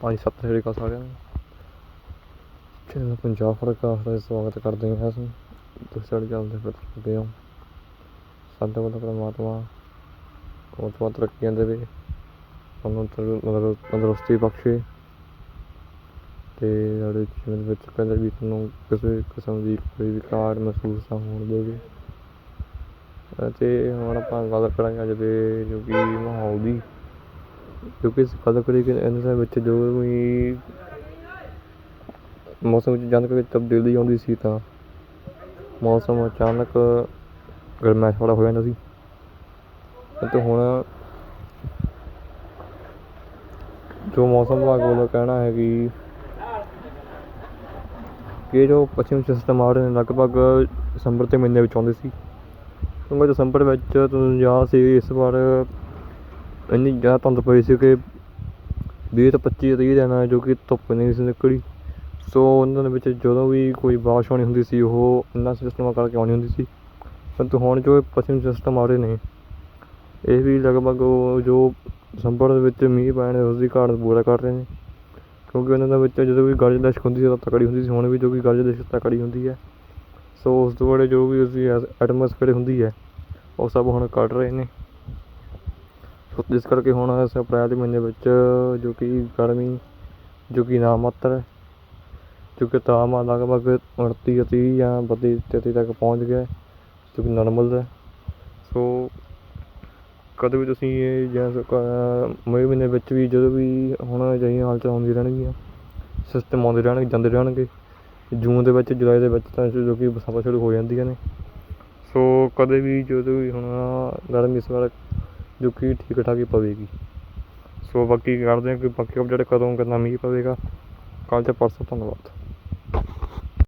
ਹਾਂਜੀ ਸਤਿ ਸ਼੍ਰੀ ਅਕਾਲ ਸਾਰਿਆਂ ਨੂੰ। ਚੈਨਲ ਪੰਜਾਬ ਫੜਕਾ ਦਾ ਸਵਾਗਤ ਕਰਦੇ ਹਾਂ ਅਸੀਂ। ਤੁਸੀਂ ਸਾਡੇ ਚੱਲਦੇ ਫਿਰ ਸਕਦੇ ਹੋ। ਸਾਡੇ ਵੱਲੋਂ ਪਰਮਾਤਮਾ ਬਹੁਤ ਬਹੁਤ ਤਰੱਕੀਆਂ ਦੇਵੇ ਤੁਹਾਨੂੰ ਤੰਦਰੁਸਤੀ ਬਖਸ਼ੇ। ਤੇ ਸਾਡੇ ਜੀਵਨ ਵਿੱਚ ਕਦੇ ਵੀ ਤੁਹਾਨੂੰ ਕਿਸੇ ਕਿਸਮ ਦੀ ਕੋਈ ਵੀ ਘਾਟ ਮਹਿਸੂਸ ਨਾ ਹੋਣ ਦੇਵੇ। ਅਤੇ ਹੁਣ ਆਪਾਂ ਗੱਲ ਕਰਾਂਗੇ ਅੱਜ ਦੇ ਜੋ ਕਿ ਮਾਹੌਲ ਦੀ। ਕਿਉਂਕਿ ਇਸ ਗੱਲ ਇਹਨਾਂ ਵਿੱਚ ਜੋ ਵੀ ਮੌਸਮ ਵਿੱਚ ਜਦ ਕੋਈ ਤਬਦੀਲੀ ਆਉਂਦੀ ਸੀ ਤਾਂ ਮੌਸਮ ਅਚਾਨਕ ਗਰਮੈਸ਼ ਵਾਲਾ ਹੋ ਜਾਂਦਾ ਸੀ। ਅਤੇ ਹੁਣ ਜੋ ਮੌਸਮ ਵਿਭਾਗ ਵੱਲੋਂ ਕਹਿਣਾ ਹੈ ਕਿ ਕਿ ਜੋ ਪੱਛਮੀ ਸਿਸਟਮ ਆ ਰਹੇ ਨੇ, ਲਗਭਗ ਦਸੰਬਰ ਦੇ ਮਹੀਨੇ ਵਿੱਚ ਆਉਂਦੇ ਸੀ। ਕਿਉਂਕਿ ਦਸੰਬਰ ਵਿੱਚ ਤੁਹਾਨੂੰ ਯਾਦ ਸੀ, ਇਸ ਵਾਰ ਇੰਨੀ ਜ਼ਿਆਦਾ ਧੁੰਦ ਪਈ ਸੀ ਕਿ ਵੀਹ ਤੋਂ ਪੱਚੀ ਤੀਹ ਦਿਨ ਜੋ ਕਿ ਧੁੱਪ ਨਹੀਂ ਸੀ ਨਿਕਲੀ। ਸੋ ਉਹਨਾਂ ਦੇ ਵਿੱਚ ਜਦੋਂ ਵੀ ਕੋਈ ਬਾਰਿਸ਼ ਆਉਣੀ ਹੁੰਦੀ ਸੀ, ਉਹ ਇਹਨਾਂ ਸਿਸਟਮਾਂ ਕਰਕੇ ਆਉਣੀ ਹੁੰਦੀ ਸੀ। ਪਰੰਤੂ ਹੁਣ ਜੋ ਪੱਛਮੀ ਸਿਸਟਮ ਆ ਰਹੇ ਨੇ, ਇਹ ਵੀ ਲਗਭਗ ਉਹ ਜੋ ਦਸੰਬਰ ਦੇ ਵਿੱਚ ਮੀਂਹ ਪੈਣ ਉਸ ਦੀ ਘਾਟ ਪੂਰਾ ਕਰ ਰਹੇ ਨੇ। ਕਿਉਂਕਿ ਉਹਨਾਂ ਦੇ ਵਿੱਚ ਜਦੋਂ ਵੀ ਗਰਜ ਲਿਸ਼ਕ ਹੁੰਦੀ ਸੀ ਤਾਂ ਤਕੜੀ ਹੁੰਦੀ ਸੀ। ਹੁਣ ਵੀ ਜੋ ਕਿ ਗਰਜ ਲਿਸ਼ਕ ਤਕੜੀ ਹੁੰਦੀ ਹੈ। ਸੋ ਉਸ ਤੋਂ ਬਾਅਦ ਜੋ ਵੀ ਉਸਦੀ ਐਟਮੋਸਫੇਅਰ ਹੁੰਦੀ ਹੈ, ਉਹ ਸਭ ਹੁਣ ਕੱਢ ਰਹੇ ਨੇ। ਜਿਸ ਕਰਕੇ ਹੁਣ ਇਸ ਅਪ੍ਰੈਲ ਦੇ ਮਹੀਨੇ ਵਿੱਚ ਜੋ ਕਿ ਗਰਮੀ, ਜੋ ਕਿ ਨਾ ਮਾਤਰ ਹੈ, ਜੋ ਕਿ ਤਾਪਮਾਨ ਲਗਭਗ ਉਣੱਤੀ ਅਤੇ ਤੀਹ ਜਾਂ ਬੱਤੀ ਤੇਤੀ ਤੱਕ ਪਹੁੰਚ ਗਿਆ ਜੋ ਕਿ ਨਾਰਮਲ ਹੈ। ਸੋ ਕਦੇ ਵੀ ਤੁਸੀਂ ਇਹ ਜਾਂ ਮਈ ਮਹੀਨੇ ਵਿੱਚ ਵੀ ਜਦੋਂ ਵੀ ਹੁਣ ਅਜਿਹੀਆਂ ਹਾਲਤਾਂ ਹੁੰਦੀਆਂ ਰਹਿਣਗੀਆਂ ਸਿਸਟਮ ਆਉਂਦੇ ਰਹਿਣਗੇ, ਜਾਂਦੇ ਰਹਿਣਗੇ, ਜੂਨ ਦੇ ਵਿੱਚ, ਜੁਲਾਈ ਦੇ ਵਿੱਚ ਤਾਂ ਜੋ ਕਿ ਬਰਸਾਤਾਂ ਸ਼ੁਰੂ ਹੋ ਜਾਂਦੀਆਂ ਨੇ। ਸੋ ਕਦੇ ਵੀ ਜਦੋਂ ਵੀ ਹੁਣ ਗਰਮੀ ਇਸ ਵਾਰ ਜੋ ਕਿ ਠੀਕ ਠਾਕ ਹੀ ਪਵੇਗੀ। ਸੋ ਬਾਕੀ ਕਰਦੇ ਹਾਂ ਕਿ ਬਾਕੀ ਅਪਡੇਟ ਕਦੋਂ ਕਿੰਨਾ ਮੀਂਹ ਪਵੇਗਾ। ਕੱਲ੍ਹ ਤੇ ਪਰਸੋਂ ਧੰਨਵਾਦ।